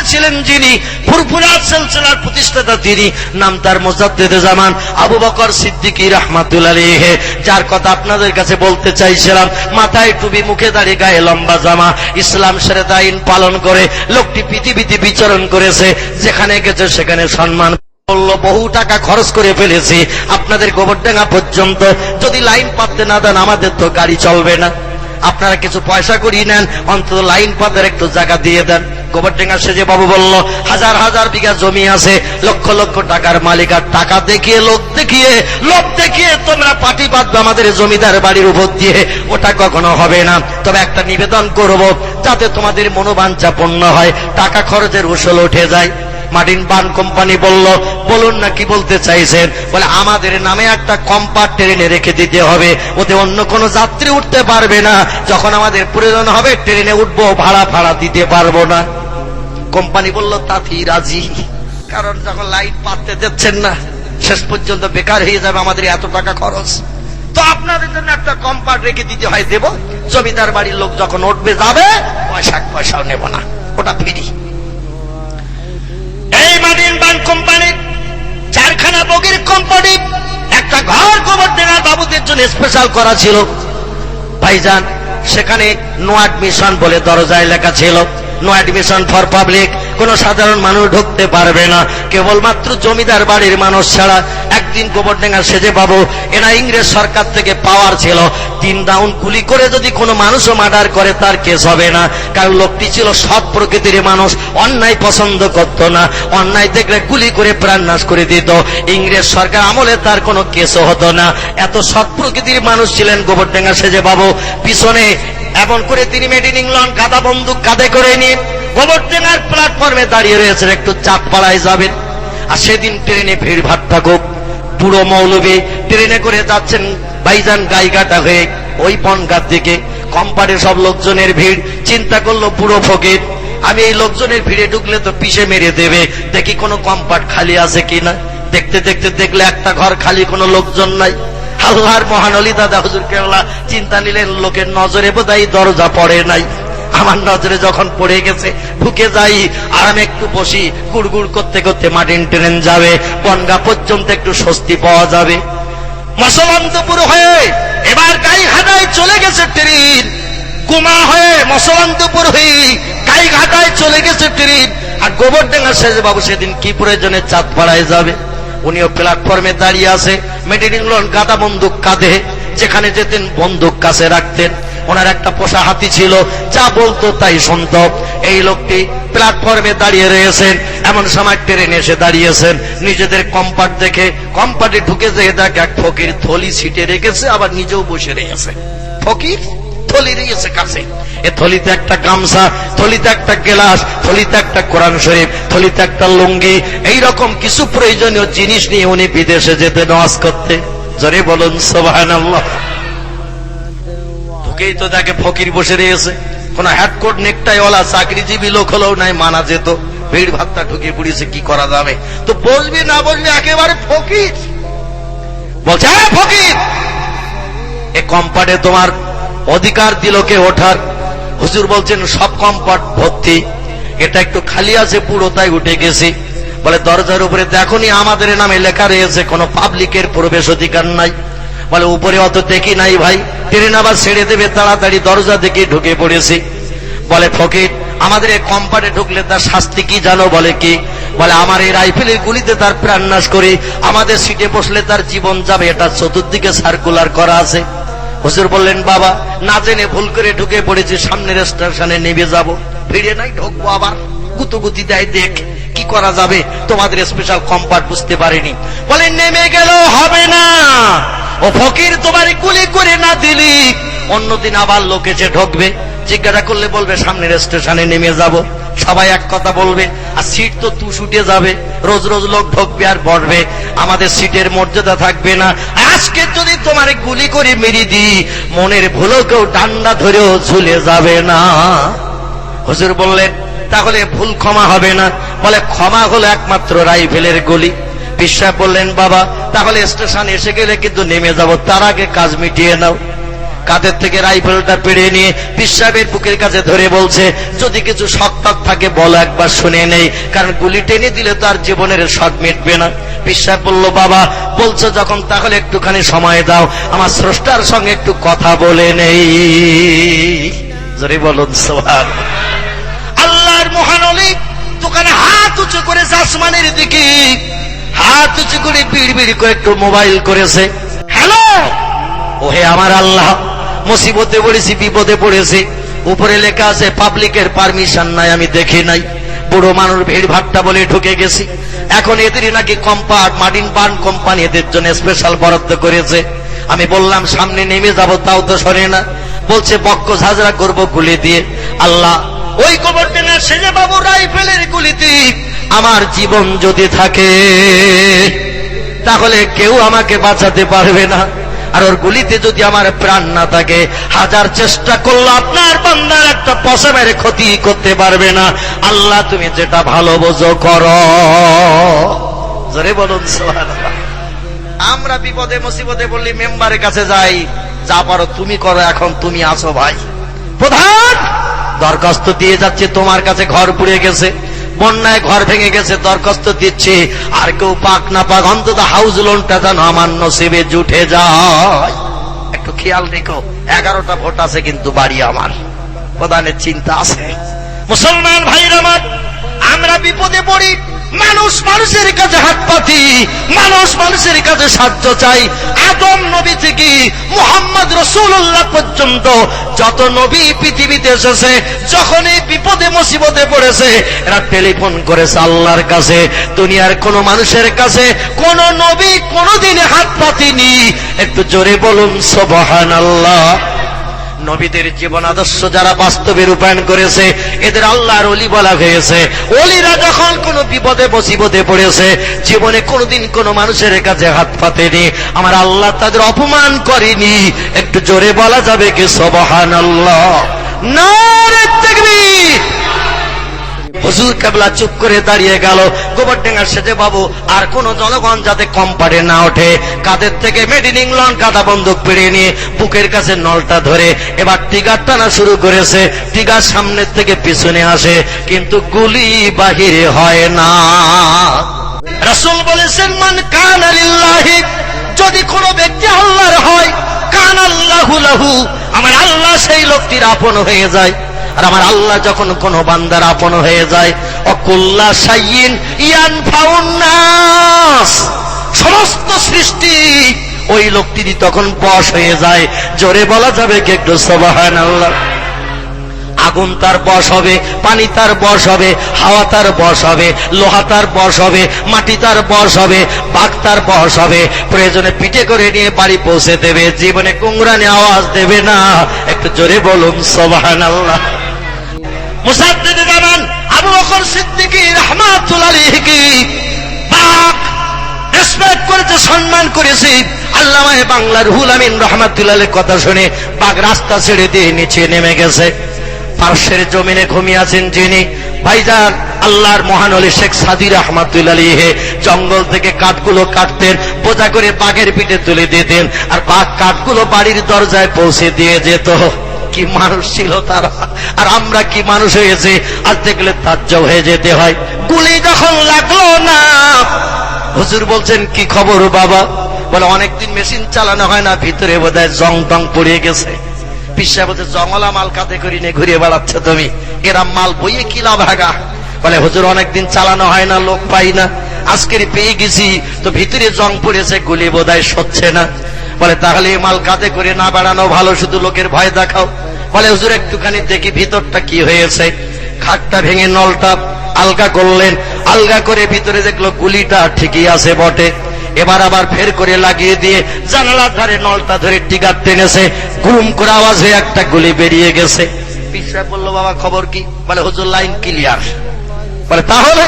করেছিলেন যিনি, ফুরফুরাত সিলসিলার প্রতিষ্ঠাতা তিনি, নাম তার মোজাদ্দেদ জামান, আবু বকর সিদ্দিকী রহমাতুল্লাহ আলাইহি। যার কথা আপনাদের কাছে বলতে চাইছিলাম, মাথায় টুপি, মুখে দাঁড়িয়ে গায়ে লম্বা জামা, ইসলাম সেরেত আইন পালন করে লোকটি পৃথিবীতে বিচরণ করেছে, যেখানে গেছে সেখানে সম্মান বহু টাকা খরচ করে ফেলেছি। আপনাদের গোবরডাঙ্গা পর্যন্ত যদি লাইন পাততে না দেন, আমাদের তো গাড়ি চলবে না। আপনারা কিছু পয়সা করিয়ে নেন, অন্তত লাইন পাতের একটু জায়গা দিয়ে দেন। গোবর গোবরডাঙ্গা সেজে বাবু বলল, হাজার হাজার বিঘা জমি আছে, লক্ষ লক্ষ টাকার মালিক, আর টাকা দেখিয়ে, লোক দেখিয়ে লোক দেখিয়ে তোমরা পাটি বাঁধবে আমাদের জমিদার বাড়ির উপর দিয়ে। ওটা কখনো হবে না। তবে একটা নিবেদন করব, যাতে তোমাদের মনোবাঞ্ছা পূর্ণ হয়, টাকা খরচের উসল উঠে যায়। মার্টিন বান কোম্পানি বলল, বলুন না কি বলতে চাইছেন? বলে, আমাদের নামে একটা কম্পার্ট ট্রেনে রেখে দিতে হবে। ওতে অন্য কোনো যাত্রী উঠতে পারবে না। যখন আমাদের প্রয়োজন হবে, ট্রেনে উঠবো, ভাড়া ভাড়া দিতে পারব না। কোম্পানি বলল তাতেই রাজি? কারণ যখন লাইট পাততে দিচ্ছেন না, শেষ পর্যন্ত বেকার হয়ে যাবে আমাদের এত টাকা খরচ। তো আপনাদের জন্য একটা কম্পার্ট রেখে দিতে হয়, দেব। জমিদার বাড়ির লোক যখন উঠবে, যাবে পয়সা পয়সাও নেব না। ওটা ফিরি। মার্টিন বান কোম্পানির চারখানা বগির কোম্পানি, একটা ঘর গোবর্ধনা বাবুদের জন্য স্পেশাল করা ছিল। ভাইজান, সেখানে নো অ্যাডমিশন বলে দরজায় লেখা ছিল। নো অ্যাডমিশন ফর পাবলিক কোনো সাধারণ মানুষ ঢুকতে পারবে না। কেবলমাত্র জমিদার বাড়ির মানুষ ছাড়া একদিন গোবর গোবরডেঙ্গা সেজে পাবো, এরা ইংরেজ সরকার থেকে পাওয়ার ছিল। তিন রাউন্ড গুলি করে যদি কোনো মানুষও মার্ডার করে, তার কেস হবে না। কারণ লোকটি ছিল সৎ প্রকৃতির মানুষ, অন্যায় পছন্দ করত না। অন্যায় দেখলে গুলি করে প্রাণ নাশ করে দিত। ইংরেজ সরকার আমলে তার কোনো কেসও হতো না। এত সৎ প্রকৃতির মানুষ ছিলেন, গোবর গোবরডেঙ্গা সেজে বাবু পিছনে এমন করে তিনি মেডিন ইংল্যান্ড গাদা বন্দুক কাঁধে করে নিয়ে গোবরডেঙ্গার প্ল্যাটফর্মে দাঁড়িয়ে রয়েছেন, একটু চাপ পাড়ায় যাবেন। আর সেদিন ট্রেনে ভিড় ভাট থাকুক বুড়ো মৌলবী ট্রেনে করে যাচ্ছেন বাইজান গাইঘাটা হয়ে ওই বনগার দিকে। কম্পারে সব লোকজনের ভিড়, চিন্তা করল বুড়ো ফকির, আমি এই লোকজনের ভিড়ে ঢুকলে তো পিষে মেরে দেবে। দেখি কোনো কম্পার্ট খালি আছে কিনা। দেখতে দেখতে দেখলে একটা ঘর খালি, কোনো লোকজন নাই। আল্লাহর মহানলী দাদা, হুজুর কেবলা চিন্তা নিলেন, লোকের নজরে বোধহয় দরজা পড়ে নাই। আমার নজরে যখন পড়ে গেছে, ঢুকে যাই আর আমি একটু বসি, গুড়গুড় করতে করতে মাটিন ট্রেন যাবে, বনগা পর্যন্ত একটু স্বস্তি পাওয়া যাবে। মসলান্তপুর হয়ে এবার গাই ঘাটায় চলে গেছে ট্রেন। কুমা হয়ে মসলান্তপুর হয়ে গাই ঘাটায় চলে গেছে ট্রেন। আর গোবরডাঙ্গা শেষ বাবু সেদিন কি প্রয়োজনে চাঁদ পাড়ায় যাবে? উনিও প্ল্যাটফর্মে দাঁড়িয়ে আছে ইংল্যান্ড গাদা বন্দুক কাঁধে, যেখানে যেতেন বন্দুক কাছে রাখতেন। ওনার একটা পোষা হাতি ছিল, যা বলতো তাই শুনত। এই লোকটি প্ল্যাটফর্মে দাঁড়িয়ে রয়েছেন, এমন সময় ট্রেনে এসে দাঁড়িয়েছেন। নিজেদের কম্পার্ট দেখে কম্পার্টে ঢুকে যেয়ে দেখ এক ফকির থলি সিটে রেখেছে, আবার নিজেও বসে রয়েছে। ফকির থলিতে একটা গামছা, থলিতে একটা গেলাস, থলিতে একটা কোরআন শরীফ, থলিতে একটা লুঙ্গি, এই কিছু প্রয়োজনীয় জিনিস নিয়ে উনি বিদেশে যেতে নামাজ করতে। জোরে বলুন সোবাহান ঢুকেই তো দেখে ফকির বসে রয়েছে। কোন হ্যাটকোট ওলা চাকরিজীবী লোক হলেও নাই মানা যেত। ভিড় ভাত্তা ঢুকে পড়িয়েছে কি করা যাবে? তো বলবি না বলবি একেবারে ফকির। বলছে "হ্যাঁ, ফকির। এ কম্পার্টে তোমার অধিকার দিল কে ওঠার। হুজুর বলছেন সব কম্পার্ট ভর্তি। এটা একটু খালি আছে পুরো তাই উঠে গেছি। বলে দরজার উপরে দেখনি আমাদের নামে লেখা রয়েছে কোনো পাবলিকের প্রবেশ অধিকার নাই। বলে, উপরে অত দেখি নাই ভাই। ট্রেন আবার ছেড়ে দেবে, তাড়াতাড়ি দরজা দেখে ঢুকে পড়েছি। বলে, ফকির, আমাদের এই কম্পার্টে ঢুকলে তার শাস্তি কি জানো বলে কি? বলে, আমার এই রাইফেলের গুলিতে তার প্রাণ নাশ করি। আমাদের সিটে বসলে তার জীবন যাবে। এটা চতুর্দিকে সার্কুলার করা আছে। হুজুর বললেন, বাবা, না জেনে ভুল করে ঢুকে পড়েছি। সামনের স্টেশনে নেমে যাব। ভিড়ে নাই, ঢুকবো আবার। গুতুগুতি দেয়, দেখ কি করা যাবে। তোমাদের স্পেশাল কম্পার্ট বুঝতে পারেনি। বলে, নেমে গেল হবে না। ও ফকির, তোমার গুলি করে না দিলি। অন্যদিন আবার লোক এসে ঢুকবে, জিজ্ঞাসা করলে বলবে, সামনের স্টেশনে নেমে যাব। সবাই এক কথা বলবে, আর সিট তো তু ছুটে যাবে। রোজ রোজ লোক ঢুকবে আর বসবে। আমাদের সিটের মর্যাদা থাকবে না। আজকে যদি তোমার গুলি করে মেরে দিই, মনের ভুলো কেউ ডান্ডা ধরেও ঝুলে যাবে না। হুজুর বললেন, তাহলে ভুল ক্ষমা হবে না। বলে, ক্ষমা হলো একমাত্র রাইফেলের গলি। বিশ্বাস বললেন, বাবা, তাহলে স্টেশন এসে গেলে কিন্তু নেমে যাব। তার আগে কাজ মিটিয়ে নাও। কাঁধের থেকে রাইফেলটা পেড়ে নিয়ে পিসাবের বুকের কাছে ধরে বলছে, যদি কিছু শক্তাক থাকে, বলো একবার শুনে নেই। কারণ গুলি টেনে দিলে তার জীবনের শখ মিটবে না। পিসাব বলল, বাবা, বলছো যখন, তাহলে একটুখানি সময় দাও। আমার স্রষ্টার সঙ্গে একটু কথা বলে নেই। জোরে বলুন সোহান আল্লাহর মহানলী দোকানে হাত উঁচু করে আসমানের দিকে হাত উঁচু করে বিড় বিড় করে একটু মোবাইল করেছে। হ্যালো? ওহে আমার আল্লাহ মুসিবতে পড়েছি বিপদে পড়েছি। উপরে লেখা আছে পাবলিকের পারমিশন নাই আমি দেখি নাই। বুড়ো মানুষ ভিড় ভাট্টা বলে ঢুকে গেছি। এখন এদেরই নাকি কম্পার্ট মার্টিন পান কোম্পানি এদের জন্য স্পেশাল বরাদ্দ করেছে। আমি বললাম সামনে নেমে যাব তাও তো সরে না। বলছে বক্ক ঝাঁঝরা করব গুলি দিয়ে। আল্লাহ ওই কবর গোবরডাঙ্গা সেজে বাবু রাইফেলের গুলিতে আমার জীবন যদি থাকে, তাহলে কেউ আমাকে বাঁচাতে পারবে না। আর ওর গুলিতে যদি আমার প্রাণ না থাকে, হাজার চেষ্টা করল আপনার বান্দার একটা পশা মেরে ক্ষতি করতে পারবে না। আল্লাহ, তুমি যেটা ভালো বোঝো করো। বলুন আমরা বিপদে, মুসিবতে বললি মেম্বারের কাছে যাই। যা পারো তুমি করো, এখন তুমি আসো ভাই। প্রধান, দরখাস্ত দিয়ে যাচ্ছে, তোমার কাছে ঘর পুড়ে গেছে। বন্যায় ঘর ভেঙে গেছে, দরখাস্ত দিচ্ছে। আর কেউ পাক না পাক, অন্তত হাউস লোনটা যেন আমার নসিবে জুটে যায়। একটু খেয়াল দেখো এগারোটা ভোট আছে কিন্তু বাড়ি আমার। প্রধানের চিন্তা আছে। মুসলমান ভাইরা আমার, আমরা বিপদে পড়ি মানুষ মানুষের কাছে হাত পাতি, মানুষ মানুষের কাছে সাহায্য চাই। আদম নবী থেকে মোহাম্মদ রসুল্লাহ পর্যন্ত যত নবী পৃথিবীতে এসেছে যখন এই বিপদে, মুসিবতে পড়েছে, এরা টেলিফোন করেছে আল্লাহর কাছে, দুনিয়ার কোন মানুষের কাছে, কোন নবী কোনদিনে হাত পাতিনি। একটু জোরে বলুন সবহান আল্লাহ নবীদের জীবন আদর্শ যারা বাস্তবে রূপায়ণ করেছে, এদের আল্লাহর অলি বলা হয়েছে। অলিরা যখন কোনো বিপদে, মুসিবতে পড়েছে, জীবনে কোনোদিন কোনো মানুষের কাছে হাত পাতেনি। আমার আল্লাহ তাদের অপমান করেনি। একটু জোরে বলা যাবে কি সবহান আল্লাহ হুজুর কেবলা চুপ করে দাঁড়িয়ে গেল। গোবরডেঙ্গার সেজে বাবু, আর কোন জনগণ যাতে কম পারে না ওঠে। কাদের থেকে মেড ইন ইংল্যান্ড কাদা বন্দুক পেড়ে নিয়ে বুকের কাছে নলটা ধরে, এবার টিগার টানা শুরু করেছে। টিগার সামনের থেকে পিছনে আসে, কিন্তু গুলি বাহিরে হয় না। রাসূল বলেছেন, মান কান যদি কোনো ব্যক্তি আল্লাহর হয়, কান আল্লাহু লাহু আমার আল্লাহ সেই লোকটির আপন হয়ে যায়। আর আমার আল্লাহ যখন কোন বান্দার আপন হয়ে যায়, অকুল্লা সাইয়িন ইয়ান ফাউন্নাস সমস্ত সৃষ্টি ওই লোকটিরই তখন বশ হয়ে যায়। জোরে বলা যাবে কি একটু সবাহান আল্লাহ আগুন তার বশ হবে, পানি তার বশ হবে, হাওয়া তার বশ হবে, লোহা তার বশ হবে, মাটি তার বশ হবে, বাঘ তার বশ হবে। প্রয়োজনে পিঠে করে নিয়ে বাড়ি পৌঁছে দেবে, জীবনে কুংরানে আওয়াজ দেবে না। একটু জোরে বলুন সবাহান আল্লাহ সম্মান আল্লামায়ে বাংলার হুল আমিন কথা শুনে বাঘ রাস্তা ছেড়ে দিয়ে নিচে নেমে গেছে। পার্শ্বের জমিনে ঘুমিয়ে আছেন যিনি। ভাইজান, আল্লাহর মহানলী শেখ সাদি রহমাতুল্লাহ জঙ্গল থেকে কাঠগুলো কাটতেন বোঝা করে বাঘের পিঠে তুলে দিতেন। আর বাঘ কাঠগুলো বাড়ির দরজায় পৌঁছে দিয়ে যেত। কি মানুষ ছিল তারা? আর আমরা কি মানুষ হয়েছে? আজ দেখলে তাজ্য হয়ে যেতে হয়। গুলি যখন লাগল না। হুজুর বলছেন, কি খবর বাবা? বলে, অনেকদিন মেশিন চালানো হয় না, ভিতরে বোধহয় জং টং পড়িয়ে গেছে। পিসা বলছে, জঙ্গলা মাল কাতে করি নিয়ে ঘুরে বেড়াচ্ছ তুমি। এরা মাল বইয়ে কি লাভ হাগা? বলে, হুজুর, অনেকদিন চালানো হয় না, লোক পাই না। আজকের পেয়ে গেছি, তো ভিতরে জং পড়েছে, গুলি বোধহয় সচ্ছে না। বলে, তাহলে মাল কাতে করে না বেড়ানো ভালো, শুধু লোকের ভয় দেখাও। বলে, হুজুর, একটুখানি দেখি ভিতরটা কি হয়েছে। খাটটা ভেঙে নলটা আলগা করলেন। আলগা করে ভিতরে দেখল গুলিটা ঠিকই আছে বটে। এবার আবার ফের করে লাগিয়ে দিয়ে জানালার ধারে নলটা ধরে টিকার টেনেছে। গুরুম করে আওয়াজ একটা গুলি বেরিয়ে গেছে। পিসা বলল, বাবা, খবর কি? বলে, হুজুর, লাইন ক্লিয়ার। বলে, তাহলে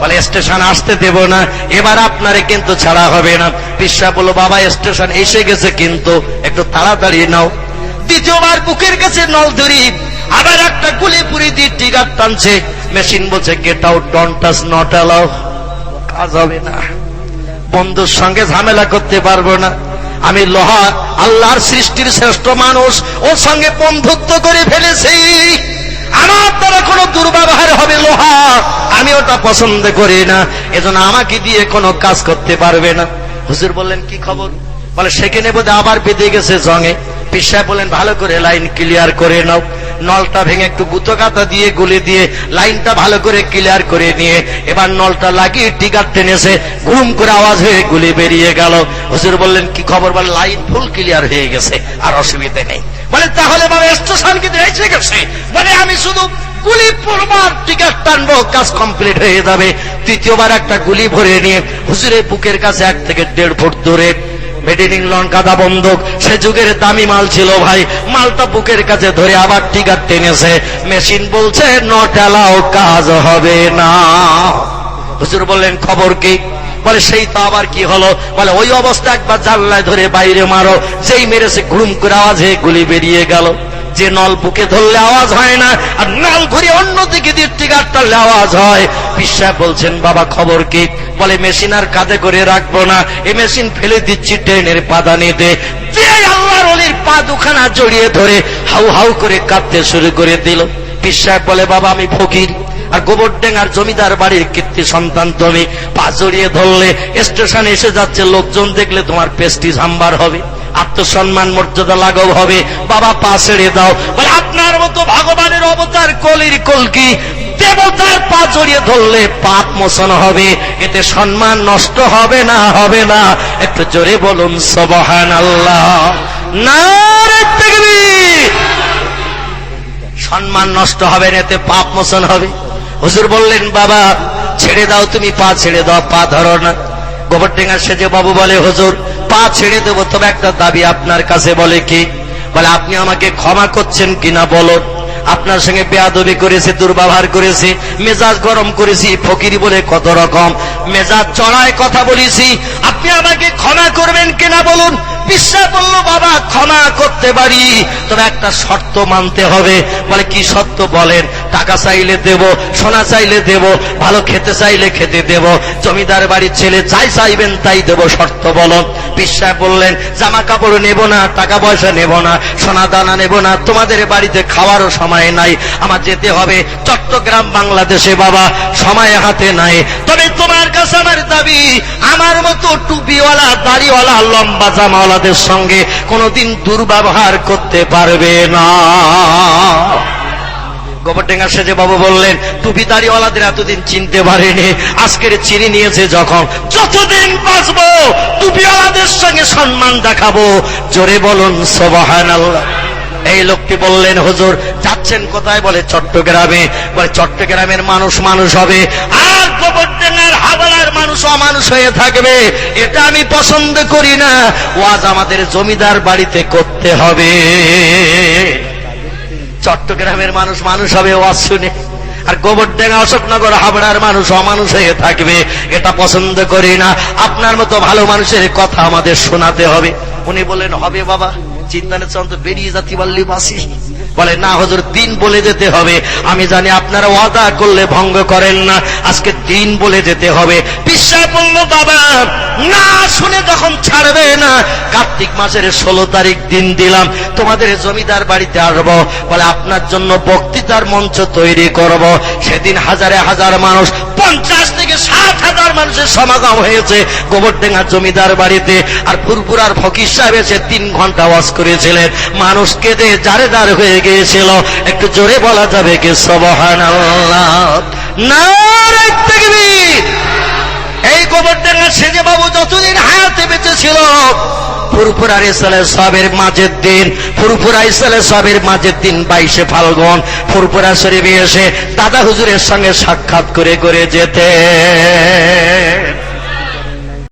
বলে, স্টেশন আসতে দেব না। এবার আপনারে কিন্তু ছাড়া হবে না। পিসা বলল, বাবা, স্টেশন এসে গেছে কিন্তু, একটু তাড়াতাড়ি নাও। দ্বিতীয়বার বুকের কাছে নল ধরি, আবার একটা গুলি পুরি দিয়ে টিকার টানছে। মেশিন বলছে get out don't touch not allow কাজ হবে না। বন্ধুর সঙ্গে ঝামেলা করতে পারব না। আমি লোহা আল্লাহর সৃষ্টির শ্রেষ্ঠ মানুষ, ওর সঙ্গে বন্ধুত্ব করে ফেলেছি। আমার দ্বারা কোনো দুর্ব্যবহার হবে লোহা। আমি ওটা পছন্দ করি না, এজন্য আমাকে দিয়ে কোনো কাজ করতে পারবে না। হুজুর বললেন, কি খবর? বলে, সেখানে বোধ আবার বেঁধে গেছে জঙে। পিসায় বলেন ভালো করে লাইন ক্লিয়ার করে নাও। নলটা ভেঙে একটু গুতো কাতা দিয়ে, গুলে দিয়ে লাইনটা ভালো করে ক্লিয়ার করে নিয়ে এবার নলটা লাগিয়ে টিকার টেনেছে ঘুম করে আওয়াজ হয়ে গুলি বেরিয়ে গেল। হুজুর বললেন, কি খবর? বলে, লাইন ফুল ক্লিয়ার হয়ে গেছে, আর অসুবিধা নেই। বলে, তাহলে বাবা, স্টেশন কিন্তু এসে গেছে। বলে, আমি শুধু গুলি পড়বার টিকার টানবো, কাজ কমপ্লিট হয়ে যাবে। তৃতীয়বার একটা গুলি ভরে নিয়ে হুজুরের বুকের কাছে এক থেকে দেড় ফুট দূরে। মেড ইন ইংল্যান্ড কাদা বন্দুক। সে যুগের দামি মাল ছিল ভাই। মালটা বুকের কাছে ধরে আবার টিকার টেনেছে। মেশিন বলছে নট অ্যালাও কাজ হবে না। হুজুর বললেন, খবর কি? বলে, সেই তো আবার কি হলো? বলে, ওই অবস্থা একবার জানলায় ধরে বাইরে মারো। যেই মেরেছে, ঘুম করে আওয়াজ গুলি বেরিয়ে গেল। যে নল বুকে ধরলে আওয়াজ হয় না, আর নল ঘুরে অন্যদিকে দিয়ে টিকার আওয়াজ হয়। বিশ্বাস বলছেন, বাবা, খবর কি? বলে, মেশিন আর কাঁধে করে রাখব না। এ মেশিন ফেলে দিচ্ছি ট্রেনের পাদানিতে যে আল্লাহর অলির পা দুখানা জড়িয়ে ধরে হাউ হাউ করে কাঁদতে শুরু করে দিল। বিশ্বাস বলে, বাবা, আমি ফকির। আর গোবরডেঙ্গার জমিদার বাড়ির কীর্তি সন্তান তুমি। পা জড়িয়ে ধরলে স্টেশনে এসে যাচ্ছে, লোকজন দেখলে তোমার পেস্টিজ হাম্বার হবে। আত্মসম্মান, মর্যাদা লাঘব হবে। বাবা, পা ছেড়ে দাও। বলে, আপনার মতো ভগবানের অবতার কলির কলকি দেবতার পা জড়িয়ে ধরলে পাপ মোচন হবে। এতে সম্মান নষ্ট হবে না হবে না। একটু জোরে বলুন সবহান আল্লাহ না সম্মান নষ্ট হবে না, এতে পাপ মোচন হবে। হুজুর বললেন, বাবা, ছেড়ে দাও তুমি, পা ছেড়ে দাও, পা ধরো না। গোবরডেঙ্গা সেজে বাবু বলে, হুজুর পা ছেড়ে দেবো, তবে একটা দাবি আপনার কাছে বলে কি? বলে, আপনি আমাকে ক্ষমা করছেন কিনা বলো? আপনার সঙ্গে বেয়াদবি করেছে, দুর্ব্যবহার করেছে, মেজাজ গরম করেছি, ফকির বলে কত রকম? মেজাজ চড়ায় কথা বলেছি, আপনি আমাকে ক্ষমা করবেন কিনা বলুন? বিশ্বাস বলল বাবা, ক্ষমা করতে পারি, তবে একটা শর্ত মানতে হবে। বলে, কি শর্ত বলেন? টাকা চাইলে দেব, সোনা চাইলে দেব, ভালো খেতে চাইলে খেতে দেব, জমিদার বাড়ির ছেলে যাই চাইবেন তাই দেব শর্ত বলো বিশ্বাস বললেন জামা কাপড় নেব না, টাকা পয়সা নেব না, সোনা দানা নেব না, তোমাদের বাড়িতে খাওয়ারও সময় নাই। আমার যেতে হবে চট্টগ্রাম, বাংলাদেশে বাবা, সময় হাতে নাই। তবে তোমার কাছে আমার দাবি, আমার মতো টুপিওয়ালা, দাড়িওয়ালা, লম্বা জামাওয়ালাদের সঙ্গে কোনোদিন দুর্ব্যবহার করতে পারবে না। সেজে বাবু বললেন, টুপি দাড়িওয়ালাদের এতদিন চিনতে পারেনি। আজকের চিনি নিয়েছে যখন, যতদিন বাঁচবো, টুপিওয়ালাদের সঙ্গে সম্মান দেখাবো। জোরে বলুন সবাহান এই লোকটি বললেন, হুজুর, যাচ্ছেন কোথায়? বলে, চট্টগ্রামে। বলে, চট্টগ্রামের মানুষ মানুষ হবে। আর হাওড়ার মানুষ অমানুষ হয়ে থাকবে। এটা আমি পছন্দ করি না। ওয়াজ আমাদের জমিদার বাড়িতে করতে হবে। চট্টগ্রামের মানুষ মানুষ হবে, ওয়াজ শুনে। আর গোবরডেঙ্গা, অশোকনগর, হাবড়ার মানুষ অমানুষ হয়ে থাকবে। এটা পছন্দ করি না। আপনার মতো ভালো মানুষের কথা আমাদের শোনাতে হবে। উনি বললেন, হবে বাবা চিন্তা নেই তো বেরিয়ে যাতে পারলি বাসি বলে, না হজুর, দিন বলে যেতে হবে। আমি জানি আপনারা ওয়াদা করলে ভঙ্গ করেন না। আজকে দিন বলে যেতে হবে। বিশ্বাস বলল, বাবা, না শুনে যখন ছাড়বে না, কার্তিক মাসের ষোলো তারিখ দিন দিলাম। তোমাদের জমিদার বাড়িতে আসব। বলে, আপনার জন্য বক্তৃতার মঞ্চ তৈরি করব। সেদিন হাজারে হাজার মানুষ, পঞ্চাশ থেকে সাত হাজার মানুষের সমাগম হয়েছে গোবরডেঙ্গা জমিদার বাড়িতে। আর ফুরপুরার ফকির সাহেব এসে তিন ঘণ্টা ওয়াজ করেছিলেন। মানুষ কেঁদে জারে দাঁড় হয়ে গিয়েছিল। একটু জোরে বলা যাবে কে সবহান না এই গোবরডাঙ্গা সেজে বাবু যতদিন হায়াতে বেঁচে ছিল মাঝের দিন মাঝের দিন বাইশে ফাল্গুন এসে হুজুরের সঙ্গে সাক্ষাৎ করে করে যেতে